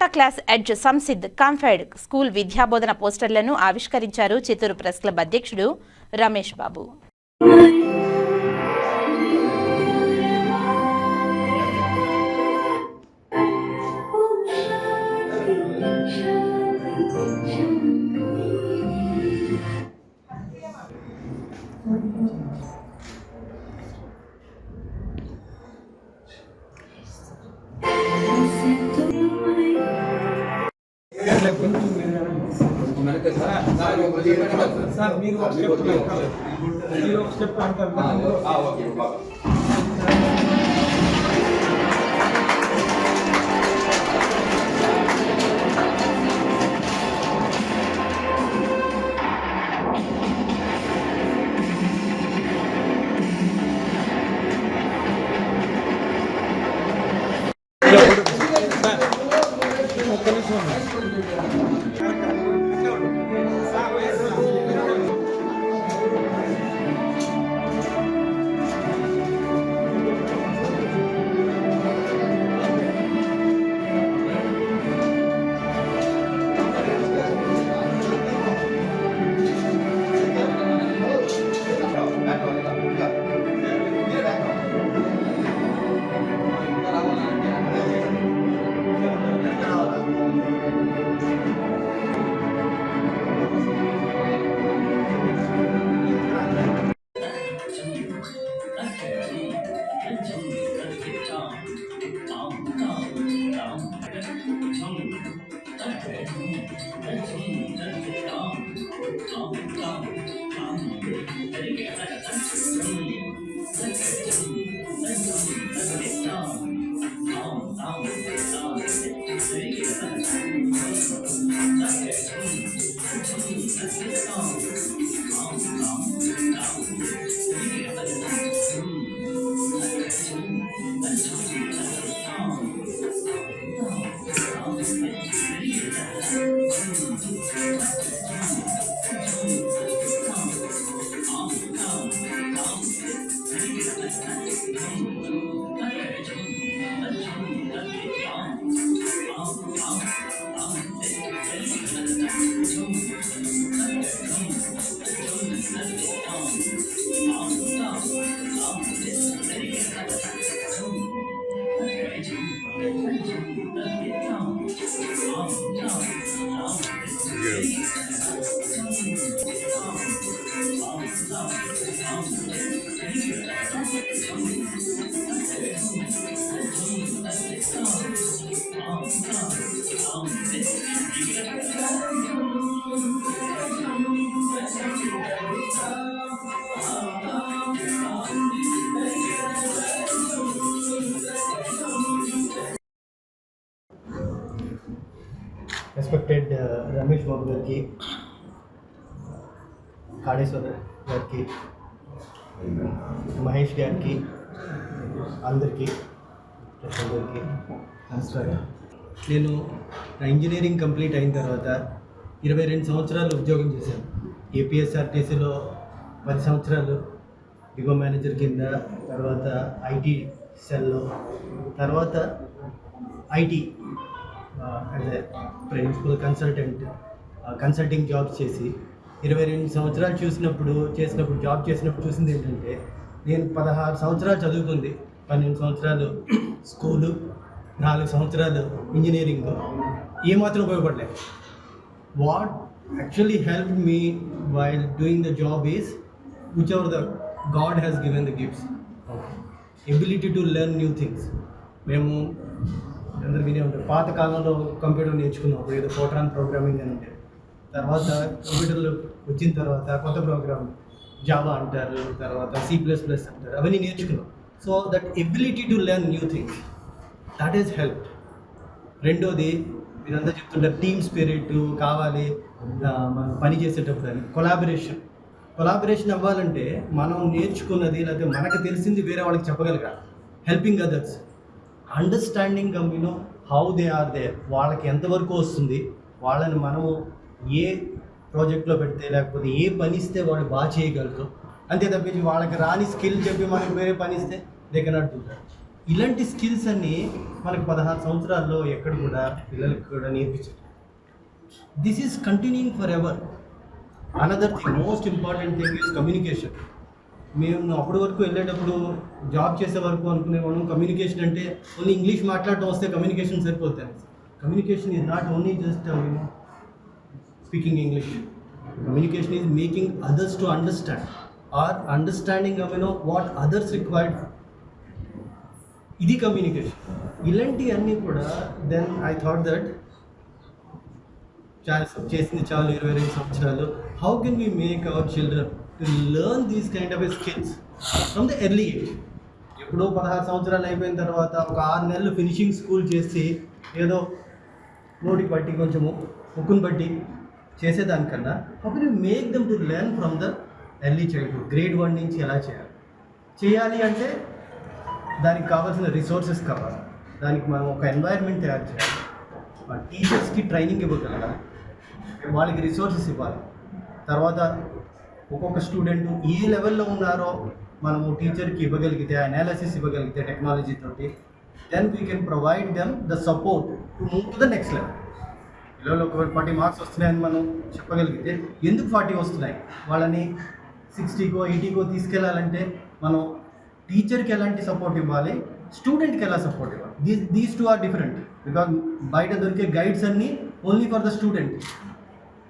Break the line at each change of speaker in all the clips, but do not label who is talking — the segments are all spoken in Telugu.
టాటా క్లాస్ ఎడ్జ్ సంసిద్ కాంఫైడ్ స్కూల్ విద్యాబోధన పోస్టర్లను ఆవిష్కరించారు చిత్తూరు ప్రెస్ క్లబ్ అధ్యక్షుడు రమేష్ బాబు.
సార్ మీరు ఒక స్టెప్ మీరు ఒక స్టెప్ అంటారు
రెస్పెక్టెడ్ రమేష్ బాబు గారికి కాళేశ్వర గారికి మహేష్ గారికి అందరికీ ప్లస్ నమస్కారం. నేను నా ఇంజనీరింగ్ కంప్లీట్ అయిన తర్వాత ఇరవై రెండు సంవత్సరాలు ఉద్యోగం చేశాను. ఏపీఎస్ఆర్టీసీలో పది సంవత్సరాలు డిగో మేనేజర్ కింద తర్వాత ఐటీ సెల్లో తర్వాత IT as a principal consultant consulting jobs చేసి ఇరవై రెండు సంవత్సరాలు చూసినప్పుడు చేసినప్పుడు జాబ్ చేసినప్పుడు చూసింది ఏంటంటే నేను పదహారు సంవత్సరాలు చదువుకుంది పన్నెండు సంవత్సరాలు స్కూలు నాలుగు సంవత్సరాలు ఇంజనీరింగ్. ఏమాత్రం ఉపయోగపడలేదు what actually help me while doing the job is whichever the god has given the gifts ability to learn new things మేము అందరు వినే ఉంటారు. పాత కాలంలో కంప్యూటర్ నేర్చుకున్నాం. అప్పుడు ఏదో ఫోటాన్ ప్రోగ్రామింగ్ అని ఉండేది తర్వాత కంప్యూటర్లు వచ్చిన తర్వాత కొత్త ప్రోగ్రామ్ జావా అంటారు తర్వాత సి ప్లస్ ప్లస్ అంటారు. అవన్నీ నేర్చుకున్నాం. So that ability to learn new things. That is help రెండోది మీరంతా చెప్తుంటారు టీమ్ స్పిరిట్ కావాలి మనం పని చేసేటప్పుడు అని. కొలాబరేషన్. కొలాబరేషన్ అవ్వాలంటే మనం నేర్చుకున్నది లేకపోతే మనకు తెలిసింది వేరే వాళ్ళకి చెప్పగలగాలి. Helping others. Understanding company how they are they వాళ్ళకి ఎంతవరకు వస్తుంది వాళ్ళని మనము ఏ ప్రాజెక్ట్లో పెడితే లేకపోతే ఏ పని ఇస్తే వాళ్ళు బాగా చేయగలరు అంతే తప్పించి వాళ్ళకి రాని స్కిల్ చెప్పి మనకి వేరే పని ఇస్తే దే కెనాట్ డూ ఇలాంటి స్కిల్స్ అన్నీ మనకు పదహారు సంవత్సరాల్లో ఎక్కడ కూడా పిల్లలకు కూడా నేర్పించారు. This is continuing for ever another thing most important thing is communication మేము అప్పటి వరకు వెళ్ళేటప్పుడు జాబ్ చేసే వరకు అనుకునేవాళ్ళం కమ్యూనికేషన్ అంటే ఓన్లీ ఇంగ్లీష్ మాట్లాడటం వస్తే కమ్యూనికేషన్ సరిపోతాయి communication is not only just speaking English communication is making others to understand or understanding అవినో what others required ఇది కమ్యూనికేషన్ ఇలాంటివన్నీ కూడా దెన్ ఐ థాట్ దట్ చాలా చేసింది చాలు ఇరవై రెండు సంవత్సరాలు. How can we make our children to learn these kind of skills from the early age ఎప్పుడో పదహారు సంవత్సరాలు అయిపోయిన తర్వాత ఒక ఆరు నెలలు ఫినిషింగ్ స్కూల్ చేసి ఏదో నోటికి బట్టి కొంచెము ముక్కును బట్టి చేసేదానికన్నా ఒకటి make them to learn from the early childhood grade one నుంచి ఎలా చేయాలి? చేయాలి అంటే దానికి కావాల్సిన రిసోర్సెస్ కావాలి. దానికి మనం ఒక ఎన్వైర్న్మెంట్ తయారు చేయాలి. టీచర్స్కి ట్రైనింగ్ ఇవ్వగలగాలి. వాళ్ళకి రిసోర్సెస్ ఇవ్వాలి. తర్వాత ఒక్కొక్క స్టూడెంట్ ఏ లెవెల్లో ఉన్నారో మనము టీచర్కి ఇవ్వగలిగితే అనాలిసిస్ ఇవ్వగలిగితే టెక్నాలజీ తోటి then we can provide them the support to move to the next level పిల్లలు ఒక ఫార్టీ మార్క్స్ వస్తున్నాయని మనం చెప్పగలిగితే ఎందుకు ఫార్టీ వస్తున్నాయి? వాళ్ళని సిక్స్టీకో ఎయిటీకో తీసుకెళ్ళాలంటే మనం టీచర్కి ఎలాంటి సపోర్ట్ ఇవ్వాలి? స్టూడెంట్కి ఎలా సపోర్ట్ ఇవ్వాలి? These these two are different because బయట దొరికే గైడ్స్ అన్నీ ఓన్లీ ఫర్ ద స్టూడెంట్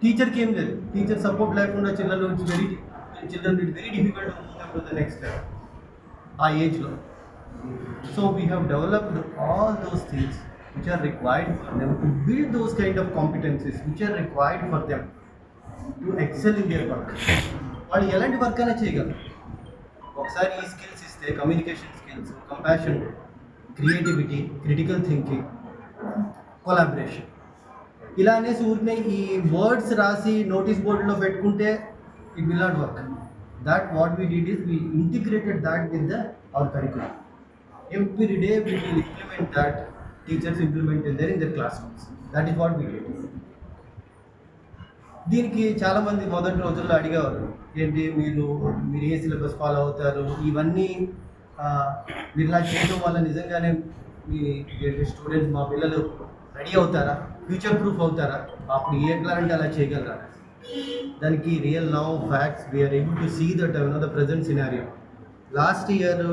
టీచర్కి ఏం లేదు. టీచర్ సపోర్ట్ లేకుండా చిల్డ్రన్ నుంచి very children it very difficult to the next level ఆ ఏజ్లో so we have developed all those things which are required for them to build those kind of competencies which are required for them to excel in their work వాళ్ళు ఎలాంటి వర్క్ అయినా చేయగలరు. ఒకసారి ఈ స్కిల్స్ ఇస్తే communication skills compassion creativity critical thinking collaboration ఇలా అనేసి ఊరినే ఈ వర్డ్స్ రాసి నోటీస్ బోర్డులో పెట్టుకుంటే it will not work that what we did is we integrated that with the our curriculum every day we will implement that teachers implement there in their classrooms that is what we did దీనికి చాలామంది మొదటి రోజుల్లో అడిగేవారు ఏంటి మీరు మీరు ఏ సిలబస్ ఫాలో అవుతారు? ఇవన్నీ మీరు ఇలా చేయడం వల్ల నిజంగానే మీ స్టూడెంట్స్ మా పిల్లలు రెడీ అవుతారా? ఫ్యూచర్ ప్రూఫ్ అవుతారా? అప్పుడు ఏ అంటే అలా చేయగలరా? దానికి real now facts we are able to see that the present scenario last year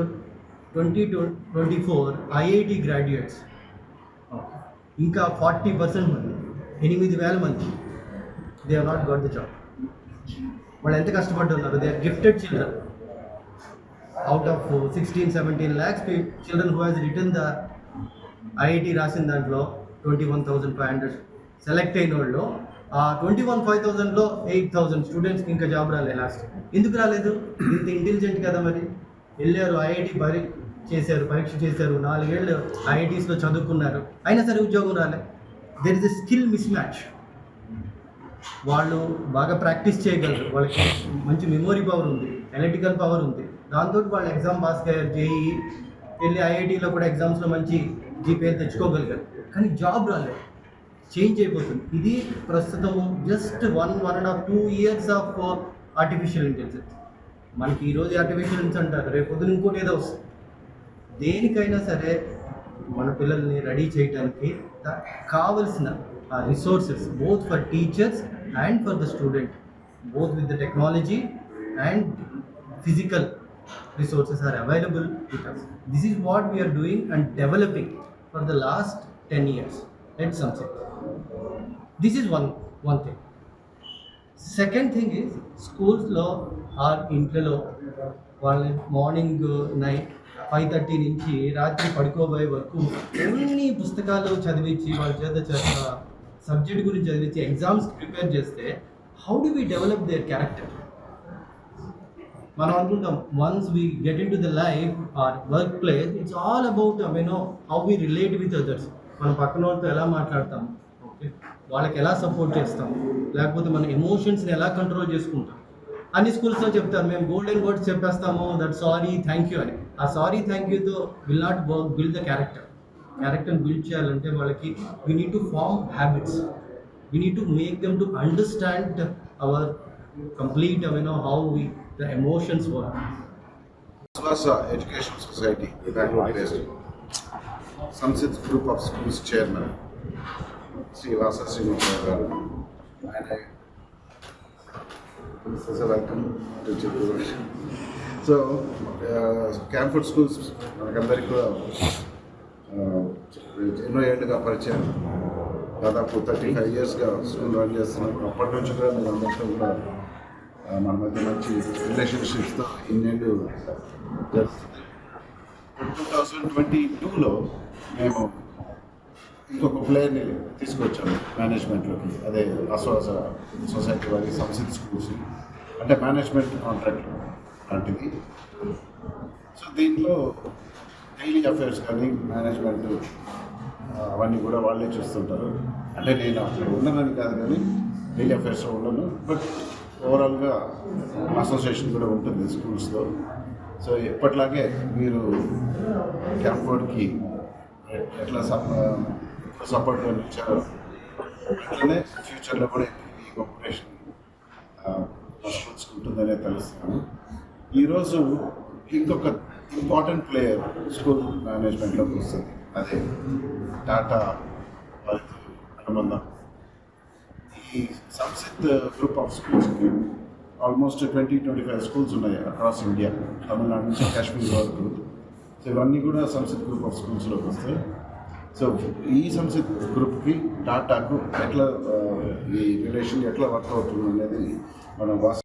twenty twenty four IIT graduates ఇంకా ఫార్టీ పర్సెంట్ మంది ఎనిమిది వేల మంది. They are not got the job వాళ్ళు ఎంత కష్టపడుతున్నారు? They are gifted children out of sixteen seventeen lakhs children who has return the IIT రాసిన దాంట్లో twenty one thousand five hundred select అయిన వాళ్ళు ఆ ట్వంటీ వన్ ఫైవ్ థౌజండ్లో ఎయిట్ థౌజండ్ స్టూడెంట్స్కి ఇంకా జాబ్ రాలేదు లాస్ట్ ఎందుకు రాలేదు? ఇంత ఇంటెలిజెంట్ కదా మరి. వెళ్ళారు ఐఐటి పరి చేశారు పరీక్ష చేశారు నాలుగేళ్ళు ఐఐటీస్లో చదువుకున్నారు. అయినా సరే ఉద్యోగం రాలే. There is a skill mismatch వాళ్ళు బాగా ప్రాక్టీస్ చేయగలరు. వాళ్ళకి మంచి మెమొరీ పవర్ ఉంది ఎలక్ట్రికల్ పవర్ ఉంది. దాంతో వాళ్ళు ఎగ్జామ్ పాస్ అయ్యారు జేఈ వెళ్ళి ఐఐటీలో కూడా ఎగ్జామ్స్లో మంచి జీపీఎల్ తెచ్చుకోగలిగారు. కానీ జాబ్ రాలేదు చేంజ్ అయిపోతుంది. ఇది ప్రస్తుతము just one one and half two years of uh, artificial intelligence మనకి ఈరోజు ఆర్టిఫిషియల్ ఇంటెలిజెన్స్ అంటారు. రేపు పొద్దున ఇంకోటి ఏదో వస్తుంది. దేనికైనా సరే మన పిల్లల్ని రెడీ చేయడానికి కావలసిన resources both for teachers and for the student both with the technology and physical resources are available with us. This is what we are doing and developing for 10 years at Sunset. This is one, one thing. Second thing is స్కూల్స్లో ఆర్ ఇంట్లో వాళ్ళని మార్నింగ్ నైట్ ఫైవ్ థర్టీ నుంచి రాత్రి పడుకోబోయే వరకు ఎన్ని పుస్తకాలు చదివించి వాళ్ళ చేత సబ్జెక్ట్ గురించి చదివించి ఎగ్జామ్స్ ప్రిపేర్ చేస్తే how do we develop their character మనం అనుకుంటాం once we get into the life or workplace it's all about you know how we relate with others మన పక్కన వాళ్ళతో ఎలా మాట్లాడతాం ఓకే. వాళ్ళకి ఎలా సపోర్ట్ చేస్తాం లేకపోతే మన ఎమోషన్స్ని ఎలా కంట్రోల్ చేసుకుంటాం అన్ని స్కూల్స్లో చెప్తారు మేము గోల్డెన్ వర్డ్స్ చెప్పేస్తాము దట్ సారీ థ్యాంక్ యూ అని. ఆ sorry thank యూతో will not work build the character క్యారెక్టర్ని బిల్డ్ చేయాలంటే వాళ్ళకి we need to form habits we need to make them to understand our complete you know how we the emotions work.
Vislasa Education group of schools chairman Shri Vasa Srinivasarao గారు. ఆయన welcome to Chittoor so Camford schools మనకందరికీ కూడా ఎన్నో ఏళ్ళుగా పరిచయం. దాదాపు థర్టీ ఫైవ్ ఇయర్స్గా స్కూల్ రన్ చేస్తున్నాం. అప్పటి నుంచి కూడా మేము అందరితో కూడా మన మధ్య మంచి రిలేషన్షిప్స్తో ఇన్నేళ్ళు జరుగుతుంది టూ థౌజండ్ ట్వంటీ టూలో మేము ఇంకొక ప్లేయర్ని తీసుకొచ్చాము మేనేజ్మెంట్లోకి. అదే అసోస సొసైటీ వారి సంసిత్ స్కూల్స్. అంటే మేనేజ్మెంట్ కాంట్రాక్ట్ లాంటిది. సో దీంట్లో డైలీ అఫైర్స్ కానీ మేనేజ్మెంట్ అవన్నీ కూడా వాళ్ళే చూస్తుంటారు. అంటే నేను అక్కడ ఉన్నానని కాదు కానీ డైలీ అఫైర్స్లో ఉండను బట్ ఓవరాల్గా అసోసియేషన్ కూడా ఉంటుంది స్కూల్స్లో. సో ఎప్పట్లాగే మీరు క్యాంపౌండ్కి ఎట్లా సపోర్ట్ ఇచ్చారో అట్లనే ఫ్యూచర్లో కూడా ఈ కోఆపరేషన్ ఉంటుందనే తెలుస్తాను ఈరోజు ఇంకొక ఇంపార్టెంట్ ప్లేయర్ స్కూల్ మేనేజ్మెంట్లోకి వస్తుంది. అదే టాటా అనుబంధం. ఈ సంసిత్ గ్రూప్ ఆఫ్ స్కూల్స్కి almost twenty twenty five schools ఉన్నాయి అక్రాస్ ఇండియా తమిళనాడు నుంచి కాశ్మీర్ వరకు. సో ఇవన్నీ కూడా సంసిత్ గ్రూప్ ఆఫ్ స్కూల్స్లోకి వస్తాయి. సో ఈ సంసిత్ గ్రూప్కి టాటాకు ఎట్లా uh, ఈ రిలేషన్ ఎట్లా వర్క్ అవుతుంది అనేది మనం వాస్